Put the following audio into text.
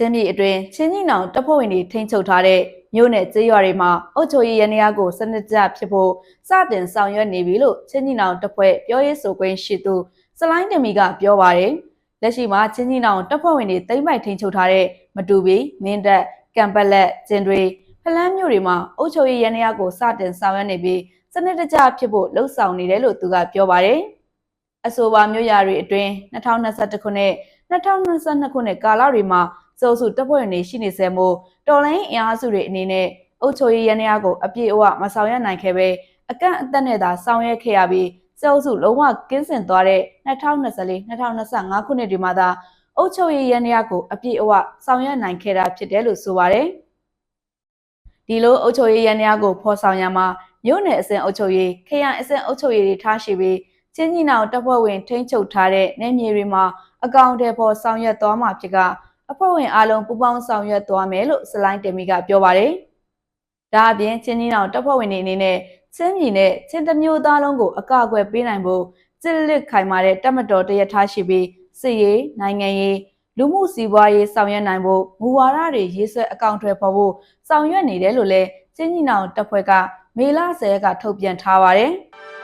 ချင်းပြည်အတွင်းချင်းကြီးနောင်တပ်ဖွဲ့ဝင်တွေထိန်းချုပ်ထားတဲ့မြို့နယ်ကျေးရွာတွေမှာအုပ်ချုပ်ရေးရန်ရာကိုစနစ်တကျဖြစ်ဖို့စတင်ဆောင်ရွက်နေပြီလို့ချင်းကြီးနောင်တပ်ဖွဲ့ပြောရေးဆိုခွင့်ရှိသူစလိုင်းတမီကပြောပါတယ်လက်ရှိမှာချင်းကြီးနောင်တပ်ဖွဲ့ဝင်တွေတိမ့်ပိုက်ထိန်းချုပ်ထားတဲ့မတူပီမင်းတပ်ကံပက်လက်ကျင်တွေဖလန်းမြို့တွေမှာအုပ်ချုပ်ရေးရန်ရာကိုစတင်ဆောင်ရွက်နေပြီးစနစ်တကျဖြစ်ဖို့လှုံ့ဆော်နေတယ်လို့သူကပြောပါတယ်အဆိုပါမြို့ရာတွေအတွင်း2021ခုနှစ်2022ခုနှစ်ကာလတွေမှာ စုပ်စုတပ်ဖွဲ့ဝင်တွေရှိနေဆဲမို့တော်လိုင်းအင်အားစုတွေအနေနဲ့အုပ်ချုပ်ရေးရန်ရာကိုအပြည့်အဝမဆောင်ရွက်နိုင်ခဲ့ပဲအကန့်အသတ်နဲ့သာဆောင်ရွက်ခဲ့ရပြီးစုပ်စုလုံးဝကင်းစင်သွားတဲ့2024-2025ခုနှစ်ဒီမှာသာအုပ်ချုပ်ရေးရန်ရာကိုအပြည့်အဝဆောင်ရွက်နိုင်ခဲ့တာဖြစ်တယ်လို့ဆိုပါတယ်ဒီလိုအုပ်ချုပ်ရေးရန်ရာကိုဖော်ဆောင်ရမှာမြို့နယ်အဆင့်အုပ်ချုပ်ရေးခရိုင်အဆင့်အုပ်ချုပ်ရေးတွေထားရှိပြီးချင်းကြီးနောင်တပ်ဖွဲ့ဝင်ထိန်းချုပ်ထားတဲ့နယ်မြေတွေမှာအကောင့်တွေပေါ်ဆောင်ရွက်သွားမှာဖြစ်က အဖွဲ့ဝင်အားလုံးပူးပေါင်းဆောင်ရွက်သွားမယ်လို့စလိုင်းတင်မီကပြောပါတယ်။ဒါအပြင်ချင်းကြီးနောင်တပ်ဖွဲ့ဝင်တွေအနေနဲ့ချင်းပြည်နဲ့ချင်းတစ်မျိုးသားလုံးကိုအကာအကွယ်ပေးနိုင်ဖို့စစ်လက်ခိုင်မာတဲ့တပ်မတော်တရထားရှိပြီးစစ်ရေးနိုင်ငံရေးလူမှုစီးပွားရေးဆောင်ရွက်နိုင်ဖို့မူဝါဒတွေရေးဆွဲအကောင့်တွေပေါ်ဖို့ဆောင်ရွက်နေတယ်လို့လည်းချင်းကြီးနောင်တပ်ဖွဲ့ကမေလ10ရက်ကထုတ်ပြန်ထားပါတယ်။